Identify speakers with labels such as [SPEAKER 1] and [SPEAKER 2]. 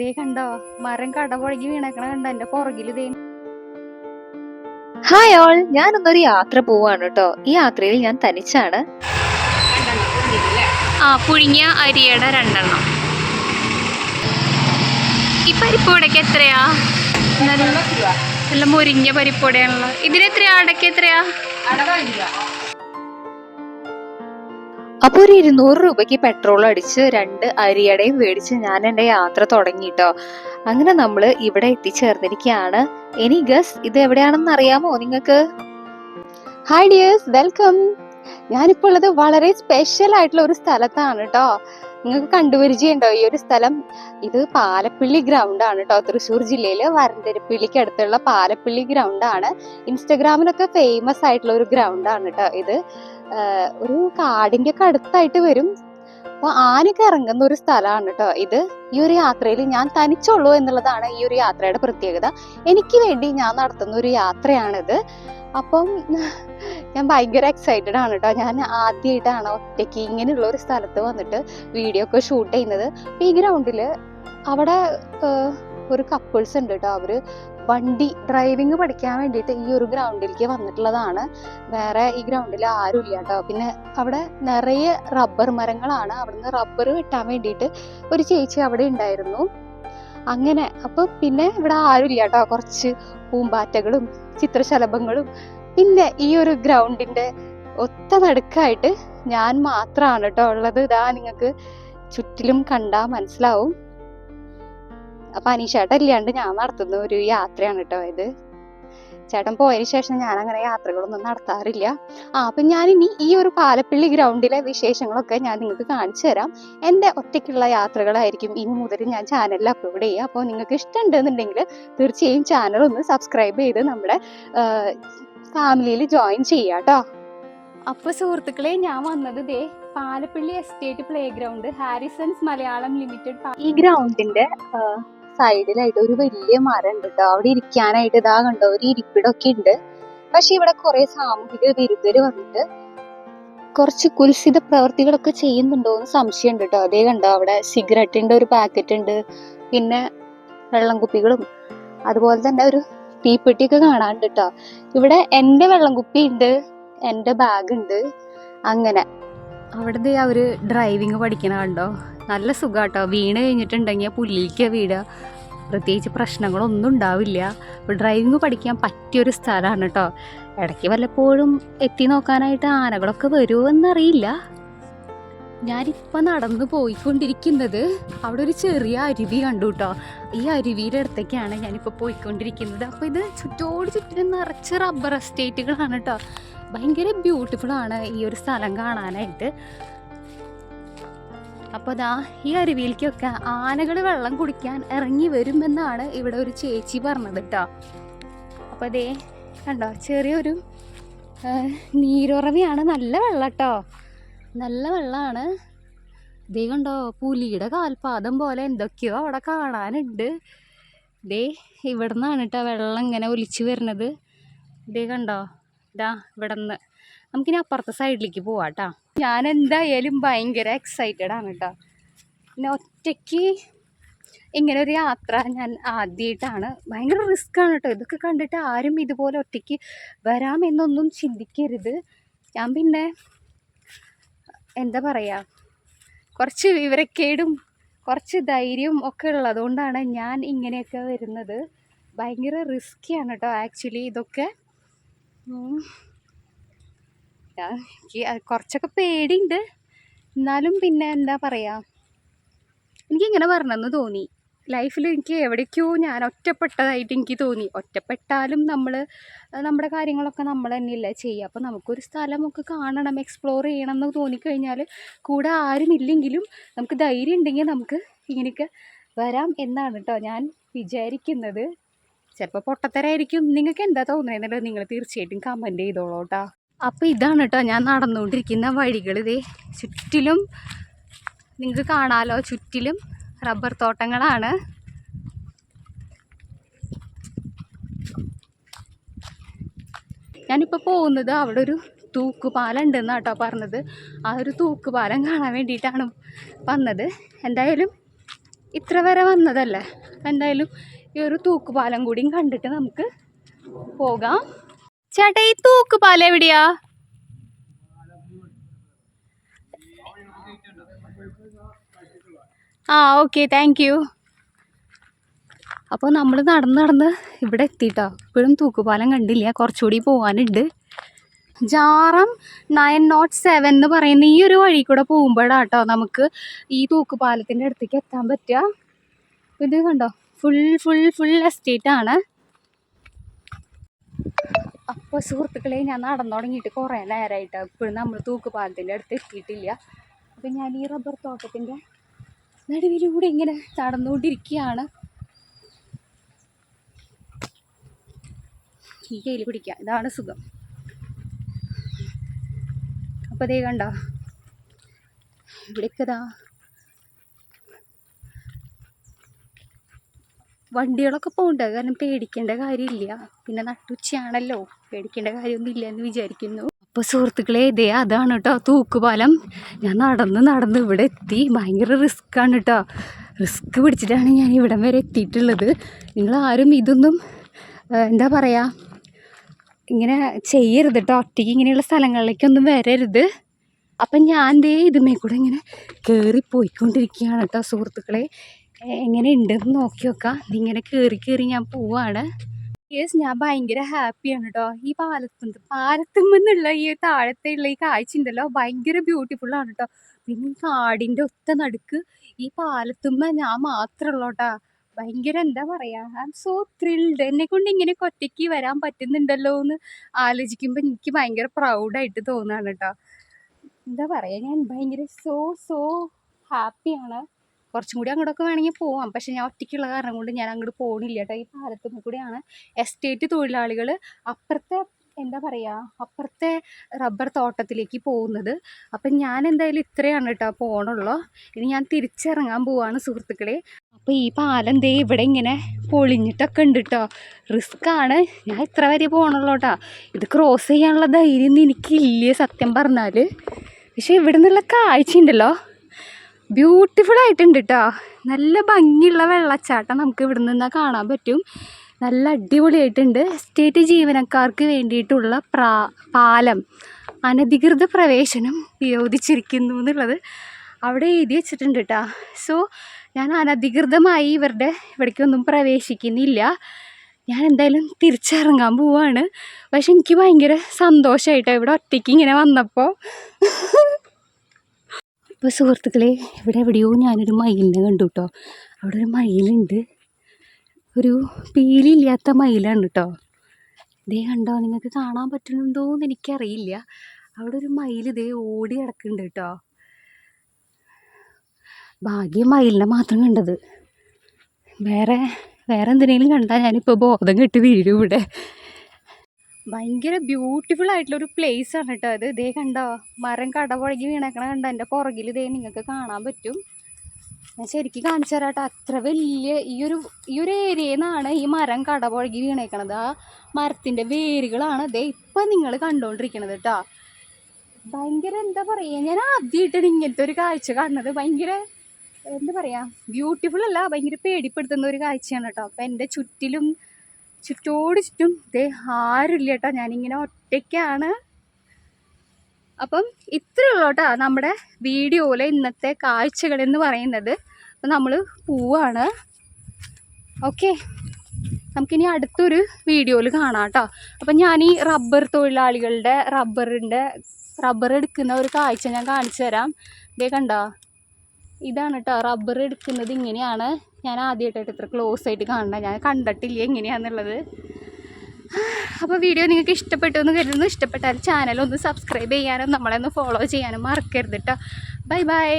[SPEAKER 1] ഇതേ കണ്ടോ മരം കടപുഴകി വീണക്കണ കണ്ടോ എന്റെ പുറകിൽ ഇതേ
[SPEAKER 2] ഹായ് ഓൾ ഞാൻ ഞാനൊന്നൊരു യാത്ര പോവാണ് കേട്ടോ ഈ യാത്രയിൽ ഞാൻ തനിച്ചാണ്.
[SPEAKER 1] ആ പുഴുങ്ങിയ അരിയുടെ രണ്ടെണ്ണം. ഈ പരിപ്പുവടക്ക് എത്രയാ? നല്ല നല്ല മുരിഞ്ഞ പരിപ്പുവടയാണല്ലോ ഇതിനെത്രയാ അടയ്ക്ക് എത്രയാ?
[SPEAKER 2] അപ്പൊ ഒരു ഇരുന്നൂറ് രൂപയ്ക്ക് പെട്രോൾ അടിച്ച് രണ്ട് അരിയടയും മേടിച്ച് ഞാൻ എന്റെ യാത്ര തുടങ്ങിട്ടോ അങ്ങനെ നമ്മൾ ഇവിടെ എത്തിച്ചേർന്നിരിക്കുകയാണ് എനി ഗസ് ഇത് എവിടെയാണെന്ന് അറിയാമോ നിങ്ങൾക്ക്? ഹായ് ഡിയേഴ്സ് വെൽക്കം ഞാനിപ്പോൾ ഉള്ളത് വളരെ സ്പെഷ്യൽ ആയിട്ടുള്ള ഒരു സ്ഥലത്താണ് കേട്ടോ നിങ്ങൾക്ക് കണ്ടുപരിചയമുണ്ടോ? ഈ ഒരു സ്ഥലം ഇത് പാലപ്പിള്ളി ഗ്രൗണ്ട് ആണ് കേട്ടോ തൃശ്ശൂർ ജില്ലയിലെ വരന്തരപ്പിള്ളിക്ക് അടുത്തുള്ള പാലപ്പിള്ളി ഗ്രൗണ്ട് ആണ്. ഇൻസ്റ്റഗ്രാമിലൊക്കെ ഫേമസ് ആയിട്ടുള്ള ഒരു ഗ്രൗണ്ട് ആണ് കേട്ടോ ഇത്. ഒരു കാടിന്റെ ഒക്കെ അടുത്തായിട്ട് വരും. അപ്പൊ ആനക്ക് ഇറങ്ങുന്ന ഒരു സ്ഥലമാണ് കേട്ടോ ഇത്. ഈ ഒരു യാത്രയിൽ ഞാൻ തനിച്ചുള്ളൂ എന്നുള്ളതാണ് ഈ ഒരു യാത്രയുടെ പ്രത്യേകത. എനിക്ക് വേണ്ടി ഞാൻ നടത്തുന്ന ഒരു യാത്രയാണിത്. അപ്പം ഞാൻ ഭയങ്കര എക്സൈറ്റഡ് ആണ് കേട്ടോ ഞാൻ ആദ്യമായിട്ടാണ് ഒറ്റയ്ക്ക് ഇങ്ങനെയുള്ള ഒരു സ്ഥലത്ത് വന്നിട്ട് വീഡിയോ ഒക്കെ ഷൂട്ട് ചെയ്യുന്നത്. ഈ ഗ്രൗണ്ടിൽ അവിടെ ഒരു കപ്പിൾസ് ഉണ്ട് കേട്ടോ അവർ വണ്ടി ഡ്രൈവിംഗ് പഠിക്കാൻ വേണ്ടിയിട്ട് ഈ ഒരു ഗ്രൗണ്ടിലേക്ക് വന്നിട്ടുള്ളതാണ്. വേറെ ഈ ഗ്രൗണ്ടിൽ ആരും ഇല്ല കേട്ടോ പിന്നെ അവിടെ നിറയെ റബ്ബർ മരങ്ങളാണ്. അവിടുന്ന് റബ്ബർ വെട്ടാൻ വേണ്ടിയിട്ട് ഒരു ചേച്ചി അവിടെ ഉണ്ടായിരുന്നു. അങ്ങനെ അപ്പൊ പിന്നെ ഇവിടെ ആരും ഇല്ല കേട്ടോ കുറച്ച് പൂമ്പാറ്റകളും ചിത്രശലഭങ്ങളും. പിന്നെ ഈ ഒരു ഗ്രൗണ്ടിന്റെ ഒത്ത നടുക്കായിട്ട് ഞാൻ മാത്രമാണ് കേട്ടോ ഉള്ളത്. ഇതാ നിങ്ങൾക്ക് ചുറ്റിലും കണ്ടാ മനസ്സിലാവും. അപ്പൊ അനീഷേട്ടൻ ഇല്ലാണ്ട് ഞാൻ നടത്തുന്ന ഒരു യാത്രയാണ് കേട്ടോ ഇത്. ചേട്ടൻ പോയതിനു ശേഷം ഞാൻ അങ്ങനെ യാത്രകളൊന്നും നടത്താറില്ല. ആ അപ്പൊ ഞാൻ ഇനി ഈ ഒരു പാലപ്പള്ളി ഗ്രൗണ്ടിലെ വിശേഷങ്ങളൊക്കെ ഞാൻ നിങ്ങൾക്ക് കാണിച്ചു തരാം. എന്റെ ഒറ്റയ്ക്കുള്ള യാത്രകളായിരിക്കും ഇനി മുതൽ ഞാൻ ചാനലിൽ അപ്ലോഡ് ചെയ്യുക. അപ്പോൾ നിങ്ങൾക്ക് ഇഷ്ടമുണ്ടെന്നുണ്ടെങ്കിൽ തീർച്ചയായും ചാനൽ ഒന്ന് സബ്സ്ക്രൈബ് ചെയ്ത് നമ്മുടെ ഫാമിലിയിൽ ജോയിൻ ചെയ്യുക കേട്ടോ
[SPEAKER 1] അപ്പൊ സുഹൃത്തുക്കളെ ഞാൻ വന്നത് ദേ Palappilly estate play ground Harrisons Malayalam limited
[SPEAKER 2] ഈ ഗ്രൗണ്ടിന്റെ സൈഡിലായിട്ട് ഒരു വലിയ മരം ഉണ്ട് കേട്ടോ അവിടെ ഇരിക്കാനായിട്ട് ഇതാ കണ്ടോ ഒരു ഇരിപ്പിടൊക്കെ ഉണ്ട് പക്ഷെ ഇവിടെ കുറെ സാമൂഹിക വിരുദ്ധര് വന്നിട്ട് കുറച്ച് കുൽസിത പ്രവർത്തികളൊക്കെ ചെയ്യുന്നുണ്ടോ എന്ന് സംശയമുണ്ട് കേട്ടോ അതേ കണ്ടോ അവിടെ സിഗരറ്റിന്റെ ഒരു പാക്കറ്റ് ഉണ്ട് പിന്നെ വെള്ളം കുപ്പികളും അതുപോലെ തന്നെ ഒരു തീപ്പെട്ടിയൊക്കെ കാണാണ്ട് കേട്ടോ ഇവിടെ എന്റെ വെള്ളം കുപ്പി ഉണ്ട് എന്റെ ബാഗ് ഉണ്ട് അങ്ങനെ.
[SPEAKER 1] അവിടെ അവർ ഡ്രൈവിംഗ് പഠിക്കണ കണ്ടോ? നല്ല സുഖാട്ടോ. വീണ് കഴിഞ്ഞിട്ടുണ്ടെങ്കിൽ പുല്ലിലേക്ക് വീടുക പ്രത്യേകിച്ച് പ്രശ്നങ്ങളൊന്നും ഉണ്ടാവില്ല. അപ്പോൾ ഡ്രൈവിങ് പഠിക്കാൻ പറ്റിയൊരു സ്ഥലമാണ് കേട്ടോ ഇടയ്ക്ക് വല്ലപ്പോഴും എത്തി നോക്കാനായിട്ട് ആനകളൊക്കെ വരുമോ എന്നറിയില്ല ഞാനിപ്പോൾ നടന്നു പോയിക്കൊണ്ടിരിക്കുന്നത് അവിടെ ഒരു ചെറിയ അരുവി കണ്ടു കേട്ടോ ഈ അരുവിയുടെ അടുത്തേക്കാണ് ഞാനിപ്പോൾ പോയിക്കൊണ്ടിരിക്കുന്നത്. അപ്പോൾ ഇത് ചുറ്റോട് ചുറ്റിനും നിറച്ച് റബ്ബർ എസ്റ്റേറ്റുകളാണ് കേട്ടോ ഭയങ്കര ബ്യൂട്ടിഫുൾ ആണ് ഈ ഒരു സ്ഥലം കാണാനായിട്ട്. അപ്പോൾ ദാ ഈ അരുവിയിലേക്കൊക്കെ ആനകൾ വെള്ളം കുടിക്കാൻ ഇറങ്ങി വരുമെന്നാണ് ഇവിടെ ഒരു ചേച്ചി പറഞ്ഞത് കേട്ടോ. അപ്പോൾ അതേ കണ്ടോ ചെറിയൊരു നീരുറവിയാണ്. നല്ല വെള്ളം കേട്ടോ. നല്ല വെള്ളമാണ്. ദേ കണ്ടോ പുലിയുടെ കാൽപാദം പോലെ എന്തൊക്കെയോ അവിടെ കാണാനുണ്ട്. ദേ ഇവിടെ നിന്നാണ് കേട്ടോ വെള്ളം ഇങ്ങനെ ഒലിച്ചു വരുന്നത്. ദേ കണ്ടോ ഇതാ ഇവിടെ നിന്ന് നമുക്കിനി അപ്പുറത്തെ സൈഡിലേക്ക് പോവാം കേട്ടോ ഞാൻ എന്തായാലും ഭയങ്കര എക്സൈറ്റഡ് ആണ് കേട്ടോ പിന്നെ ഒറ്റയ്ക്ക് ഇങ്ങനെ ഒരു യാത്ര ഞാൻ ആദ്യമായിട്ടാണ് ഭയങ്കര റിസ്ക് ആണ് കേട്ടോ ഇതൊക്കെ കണ്ടിട്ട് ആരും ഇതുപോലെ ഒറ്റയ്ക്ക് വരാമെന്നൊന്നും ചിന്തിക്കരുത്. ഞാൻ പിന്നെ എന്താ പറയുക കുറച്ച് വിവരക്കേടും കുറച്ച് ധൈര്യവും ഒക്കെ ഉള്ളതുകൊണ്ടാണ് ഞാൻ ഇങ്ങനെയൊക്കെ വരുന്നത്. ഭയങ്കര റിസ്ക്കിയാണ് കേട്ടോ ആക്ച്വലി ഇതൊക്കെ. ഞാൻ എനിക്ക് കുറച്ചൊക്കെ പേടിയുണ്ട്. എന്നാലും പിന്നെ എന്താ പറയുക എനിക്കിങ്ങനെ വരണമെന്ന് തോന്നി. ലൈഫിൽ എനിക്ക് എവിടേക്കോ ഞാൻ ഒറ്റപ്പെട്ടതായിട്ട് എനിക്ക് തോന്നി. ഒറ്റപ്പെട്ടാലും നമ്മൾ നമ്മുടെ കാര്യങ്ങളൊക്കെ നമ്മൾ തന്നെയല്ലേ ചെയ്യുക. അപ്പോൾ നമുക്കൊരു സ്ഥലമൊക്കെ കാണണം എക്സ്പ്ലോർ ചെയ്യണം എന്ന് തോന്നിക്കഴിഞ്ഞാൽ കൂടെ ആരുമില്ലെങ്കിലും നമുക്ക് ധൈര്യം ഉണ്ടെങ്കിൽ നമുക്ക് ഇങ്ങനെയൊക്കെ വരാം എന്നാണ് കേട്ടോ ഞാൻ വിചാരിക്കുന്നത്. ചിലപ്പോൾ പൊട്ടത്തരായിരിക്കും. നിങ്ങൾക്ക് എന്താ തോന്നുന്നത് നിങ്ങൾ തീർച്ചയായിട്ടും കമന്റ് ചെയ്തോളൂ കേട്ടോ. അപ്പോൾ ഇതാണ് കേട്ടോ ഞാൻ നടന്നുകൊണ്ടിരിക്കുന്ന വഴികൾ. ഇതേ ചുറ്റിലും നിങ്ങൾക്ക് കാണാലോ? ചുറ്റിലും റബ്ബർ തോട്ടങ്ങളാണ്. ഞാനിപ്പോൾ പോകുന്നത് അവിടെ ഒരു തൂക്കുപാലം ഉണ്ടെന്നാണ് കേട്ടോ പറഞ്ഞത്. ആ ഒരു തൂക്കുപാലം കാണാൻ വേണ്ടിയിട്ടാണ് വന്നത്. എന്തായാലും ഇത്ര വരെ വന്നതല്ലേ? എന്തായാലും ഈ ഒരു തൂക്കുപാലം കൂടിയും കണ്ടിട്ട് നമുക്ക് പോകാം. ചേട്ടാ ഈ തൂക്ക് തൂക്കുപാലം എവിടെയാ? ആ ഓക്കെ താങ്ക് യു അപ്പോൾ നമ്മൾ നടന്ന് നടന്ന് ഇവിടെ എത്തിയിട്ടോ ഇപ്പോഴും തൂക്കുപാലം കണ്ടില്ല. കുറച്ചുകൂടി പോകാനുണ്ട് ജാറം നയൻ നോട്ട് സെവൻ എന്ന് പറയുന്ന ഈ ഒരു വഴി കൂടെ പോകുമ്പോഴാട്ടോ നമുക്ക് ഈ തൂക്കുപാലത്തിന്റെ അടുത്തേക്ക് എത്താൻ പറ്റുക. ഇത് കണ്ടോ? ഫുൾ ഫുൾ ഫുൾ എസ്റ്റേറ്റ് ആണ്. അപ്പോൾ സുഹൃത്തുക്കളെ ഞാൻ നടന്നു തുടങ്ങിയിട്ട് കുറേ നേരമായിട്ട് ഇപ്പോഴും നമ്മൾ തൂക്കുപാലത്തിന്റെ അടുത്ത് എത്തിയിട്ടില്ല. അപ്പോൾ ഞാൻ ഈ റബ്ബർ തോട്ടത്തിന്റെ നടുവിലൂടെ ഇങ്ങനെ നടന്നുകൊണ്ടിരിക്കുകയാണ്. ഈ കയ്യിൽ പിടിക്കുക. ഇതാണ് സുഖം. അപ്പോൾ ദേ കണ്ടോ? ഇവിടേക്കതാ വണ്ടികളൊക്കെ പോകണ്ട. കാരണം പേടിക്കേണ്ട കാര്യമില്ല. പിന്നെ നട്ടുച്ചയാണല്ലോ. പേടിക്കേണ്ട കാര്യമൊന്നും ഇല്ല എന്ന് വിചാരിക്കുന്നു. അപ്പോൾ സുഹൃത്തുക്കളെ ഇതേ അതാണ് കേട്ടോ തൂക്കുപാലം. ഞാൻ നടന്ന് നടന്ന് ഇവിടെ എത്തി. ഭയങ്കര റിസ്ക്കാണ് കേട്ടോ റിസ്ക് പിടിച്ചിട്ടാണ് ഞാൻ ഇവിടം വരെ എത്തിയിട്ടുള്ളത്. നിങ്ങൾ ആരും ഇതൊന്നും എന്താ പറയുക ഇങ്ങനെ ചെയ്യരുത് കേട്ടോ ഒറ്റയ്ക്ക് ഇങ്ങനെയുള്ള സ്ഥലങ്ങളിലേക്കൊന്നും വരരുത്. അപ്പം ഞാൻ ദേ ഇതുമേ കൂടെ ഇങ്ങനെ കയറി പോയിക്കൊണ്ടിരിക്കുകയാണ് കേട്ടോ സുഹൃത്തുക്കളെ. എങ്ങനെ ഉണ്ടെന്ന് നോക്കി നോക്കാം. ഇങ്ങനെ കയറി കയറി ഞാൻ പോവാണ്. യെസ് ഞാൻ ഭയങ്കര ഹാപ്പിയാണ് കേട്ടോ ഈ പാലത്തും പാലത്തുമെന്നുള്ള ഈ താഴത്തെ ഉള്ള ഈ കാഴ്ച ഉണ്ടല്ലോ ഭയങ്കര ബ്യൂട്ടിഫുൾ ആണ് കേട്ടോ പിന്നെ ഈ കാടിന്റെ ഒത്ത നടുക്ക് ഈ പാലത്തുമ്മ ഞാൻ മാത്രമുള്ളൂ കേട്ടോ ഭയങ്കര എന്താ പറയാ ഐ എം സോ ത്രിൽഡ് എന്നെ കൊണ്ട് ഇങ്ങനെ ഒറ്റയ്ക്ക് വരാൻ പറ്റുന്നുണ്ടല്ലോ എന്ന് ആലോചിക്കുമ്പോൾ എനിക്ക് ഭയങ്കര പ്രൗഡായിട്ട് തോന്നാണ് കേട്ടോ എന്താ പറയാ ഞാൻ ഭയങ്കര സോ സോ ഹാപ്പിയാണ് കുറച്ചും കൂടി അങ്ങോട്ടൊക്കെ വേണമെങ്കിൽ പോവാം. പക്ഷെ ഞാൻ ഒറ്റയ്ക്കുള്ള കാരണം കൊണ്ട് ഞാൻ അങ്ങോട്ട് പോകണില്ല കേട്ടോ ഈ പാലത്തുമ്മ കൂടിയാണ് എസ്റ്റേറ്റ് തൊഴിലാളികൾ അപ്പുറത്തെ എന്താ പറയുക അപ്പുറത്തെ റബ്ബർ തോട്ടത്തിലേക്ക് പോകുന്നത്. അപ്പം ഞാൻ എന്തായാലും ഇത്രയാണ് കേട്ടോ പോകണുള്ളൂ ഇനി ഞാൻ തിരിച്ചിറങ്ങാൻ പോവാണ് സുഹൃത്തുക്കളെ. അപ്പോൾ ഈ പാലം ദേ ഇവിടെ ഇങ്ങനെ പൊളിഞ്ഞിട്ടൊക്കെ ഉണ്ട് കേട്ടോ റിസ്ക്കാണ് ഞാൻ ഇത്ര വരെ പോകണുള്ളൂ കേട്ടോ ഇത് ക്രോസ് ചെയ്യാനുള്ള ധൈര്യം എനിക്കില്ല സത്യം പറഞ്ഞാൽ പക്ഷേ ഇവിടെ നിന്നുള്ള കാഴ്ച ഉണ്ടല്ലോ. ബ്യൂട്ടിഫുൾ ആയിട്ടുണ്ട് കേട്ടോ നല്ല ഭംഗിയുള്ള വെള്ളച്ചാട്ടം നമുക്ക് ഇവിടെ നിന്ന് കാണാൻ പറ്റും. നല്ല അടിപൊളിയായിട്ടുണ്ട്. എസ്റ്റേറ്റ് ജീവനക്കാർക്ക് വേണ്ടിയിട്ടുള്ള പാലം അനധികൃത പ്രവേശനം നിരോധിച്ചിരിക്കുന്നു എന്നുള്ളത് അവിടെ എഴുതി വെച്ചിട്ടുണ്ട് കേട്ടോ സോ ഞാൻ അനധികൃതമായി ഇവരുടെ ഇവിടേക്കൊന്നും പ്രവേശിക്കുന്നില്ല. ഞാൻ എന്തായാലും തിരിച്ചിറങ്ങാൻ പോവാണ്. പക്ഷെ എനിക്ക് ഭയങ്കര സന്തോഷമായിട്ടോ ഇവിടെ ഒറ്റയ്ക്ക് ഇങ്ങനെ വന്നപ്പോൾ. ഇപ്പോൾ സുഹൃത്തുക്കളെ ഇവിടെ എവിടെയോ ഞാനൊരു മയിലിനെ കണ്ടു കേട്ടോ അവിടെ ഒരു മയിലുണ്ട്. ഒരു പീലില്ലാത്ത മയിലാണ് കേട്ടോ ഇതേ കണ്ടോ നിങ്ങൾക്ക് കാണാൻ പറ്റുന്നുണ്ടോ എന്ന് എനിക്കറിയില്ല. അവിടെ ഒരു മയിൽ ഇതേ ഓടി കിടക്കുന്നുണ്ട് കേട്ടോ ഭാഗ്യം മയിലിനെ മാത്രം കണ്ടത്. വേറെ വേറെ എന്തിനേലും കണ്ടാൽ ഞാനിപ്പോൾ ബോധം കെട്ടി വീഴും ഇവിടെ. ഭയങ്കര ബ്യൂട്ടിഫുൾ ആയിട്ടുള്ള ഒരു പ്ലേസ് ആണ് കേട്ടോ അത് ഇതേ കണ്ടോ മരം കടപുഴകി വീണേക്കണ കണ്ടോ? എന്റെ പുറകിൽ ഇതേ നിങ്ങൾക്ക് കാണാൻ പറ്റും. ഞാൻ ശരിക്കും കാണിച്ചു തരാം കേട്ടോ അത്ര വലിയ ഈ ഒരു ഈ ഒരു ഏരിയയിൽ നിന്നാണ് ഈ മരം കടപുഴകി വീണേക്കണത്. ആ മരത്തിന്റെ വേരുകളാണ് ദേ ഇപ്പം നിങ്ങൾ കണ്ടുകൊണ്ടിരിക്കണത് കേട്ടോ ഭയങ്കര എന്താ പറയുക ഞാൻ ആദ്യമായിട്ടാണ് ഇങ്ങനത്തെ ഒരു കാഴ്ച കാണുന്നത്. ഭയങ്കര എന്താ പറയുക ബ്യൂട്ടിഫുൾ അല്ല ഭയങ്കര പേടിപ്പെടുത്തുന്ന ഒരു കാഴ്ചയാണ് കേട്ടോ അപ്പം എന്റെ ചുറ്റിലും ചുറ്റോട് ചുറ്റും ദേ ആരുമില്ല കേട്ടോ. ഞാനിങ്ങനെ ഒറ്റയ്ക്കാണ്. അപ്പം ഇത്രയേ ഉള്ളൂ കേട്ടോ നമ്മുടെ വീഡിയോയിലെ ഇന്നത്തെ കാഴ്ചകൾ എന്ന് പറയുന്നത്. അപ്പം നമ്മൾ പോവാണ്. ഓക്കെ. നമുക്കിനി അടുത്തൊരു വീഡിയോയിൽ കാണാം കേട്ടോ. അപ്പം ഞാൻ ഈ റബ്ബർ തൊഴിലാളികളുടെ റബ്ബറിന്റെ റബ്ബർ എടുക്കുന്ന ഒരു കാഴ്ച ഞാൻ കാണിച്ചു തരാം. ഇതേ കണ്ടോ? ഇതാണ് കേട്ടോ റബ്ബർ എടുക്കുന്നത് ഇങ്ങനെയാണ്. ഞാൻ ആദ്യമായിട്ടായിട്ട് ഇത്ര ക്ലോസ് ആയിട്ട് കാണണം ഞാൻ കണ്ടിട്ടില്ല എങ്ങനെയാണെന്നുള്ളത് അപ്പോൾ വീഡിയോ നിങ്ങൾക്ക് ഇഷ്ടപ്പെട്ടു എന്ന് കരുതുന്നു. ഇഷ്ടപ്പെട്ടാൽ ചാനൽ ഒന്ന് സബ്സ്ക്രൈബ് ചെയ്യാനും നമ്മളെ ഒന്ന് ഫോളോ ചെയ്യാനും മറക്കരുത് കേട്ടോ ബൈ ബൈ